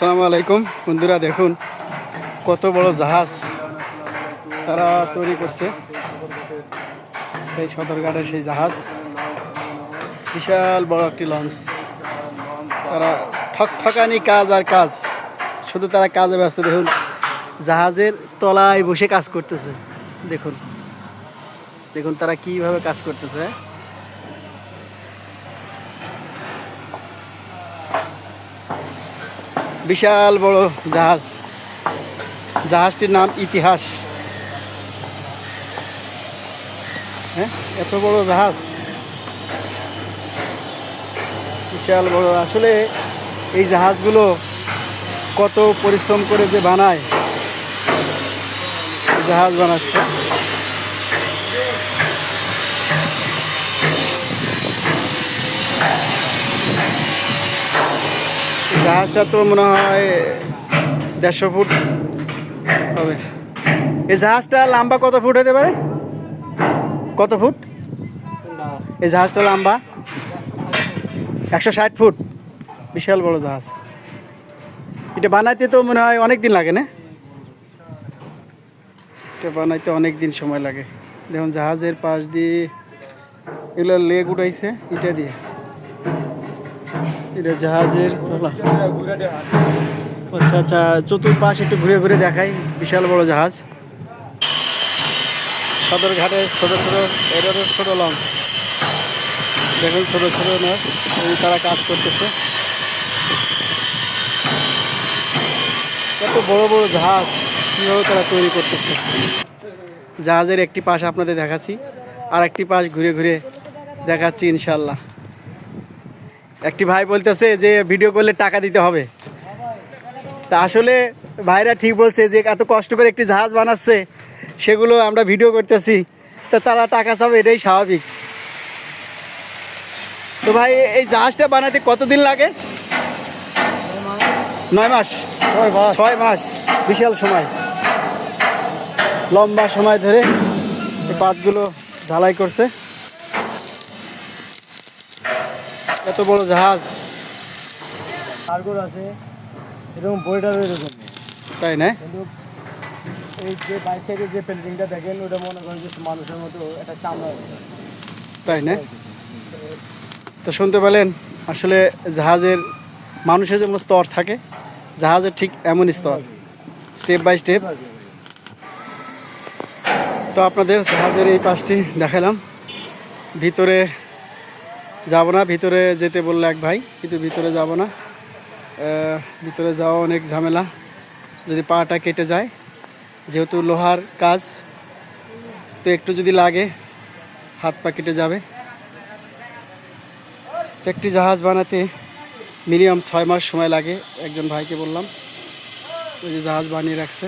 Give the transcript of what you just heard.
আসসালামু আলাইকুম। বন্ধুরা, দেখুন কত বড় জাহাজ তারা তৈরি করছে। সেই সদরঘাটের সেই জাহাজ। বিশাল বড় একটি লঞ্চ। তারা ঠক ঠকানি কাজ আর কাজ। শুধু তারা কাজে ব্যস্ত। দেখুন, জাহাজের তলায় বসে কাজ করতেছে। দেখুন দেখুন তারা কীভাবে কাজ করতেছে। বিশাল বড় জাহাজ। জাহাজটির নাম ইতিহাস। হ্যাঁ? এত বড় জাহাজ। বিশাল বড়। আসলে এই জাহাজগুলো কত পরিশ্রম করে যে বানায়। জাহাজ বানাচ্ছে। জাহাজটা তো মনে হয় দেড়শো ফুট হবে। এই জাহাজটা লম্বা কত ফুট হতে পারে? কত ফুট? এই জাহাজটা লম্বা? একশো ষাট ফুট। বিশাল বড় জাহাজ। এটা বানাইতে তো মনে হয় অনেক দিন লাগে, না? এটা বানাইতে অনেক দিন সময় লাগে। দেখুন, জাহাজের পাশ দিয়ে এগুলো লেগ উঠাইছে এটা দিয়ে। এটা জাহাজের তলা। আচ্ছা আচ্ছা চতুর্পাশ একটু ঘুরে ঘুরে দেখাই, বিশাল বড় জাহাজ। সদর ঘাটে ছোট ছোট এটারও ছোট লঞ্চ। দেখুন, ছোট ছোট নয় তারা কাজ করতেছে। কত বড় বড় জাহাজ কীভাবে তারা তৈরি করতেছে? জাহাজের একটি পাশ আপনাদের দেখাচ্ছি আর একটি পাশ ঘুরে ঘুরে দেখাচ্ছি ইনশাল্লাহ একটি ভাই বলতেছে যে ভিডিও করলে টাকা দিতে হবে। তা আসলে ভাইরা ঠিক বলছে যে এত কষ্ট করে একটি জাহাজ বানাচ্ছে সেগুলো আমরা ভিডিও করতেছি তা তারা টাকা চাবে এটাই স্বাভাবিক। তো ভাই এই জাহাজটা বানাতে কতদিন লাগে? নয় মাস। ছয় মাস। বিশাল সময়। লম্বা সময় ধরে পাতগুলো ঝালাই করছে। এত বড় জাহাজ। কার্গোর আছে এরকম বইটারও এরকম তাই না? কিন্তু এই যে বাইক সাইডে যে পেন্টিংটা দেখেন ওটা মনে করেন যে মানুষের মতো একটা চামড়া তাই না? তো শুনতে পেলেন আসলে জাহাজের মানুষের যেমন স্তর থাকে জাহাজের ঠিক এমন স্তর। স্টেপ বাই স্টেপ তো আপনাদের জাহাজের এই পাশটি দেখালাম। ভিতরে যাব না, ভিতরে যেতে বলল এক ভাই, কিন্তু ভিতরে যাব না। ভিতরে যাওয়া অনেক ঝামেলা, যদি পাটা কেটে যায়, যেহেতু লোহার কাজ, তো একটু যদি লাগে, হাত পা কেটে যাবে। একটি জাহাজ বানাতে মিনিমাম ছয় মাস সময় লাগে, একজন ভাইকে বললাম, ওই যে জাহাজ বানিয়ে রাখছে।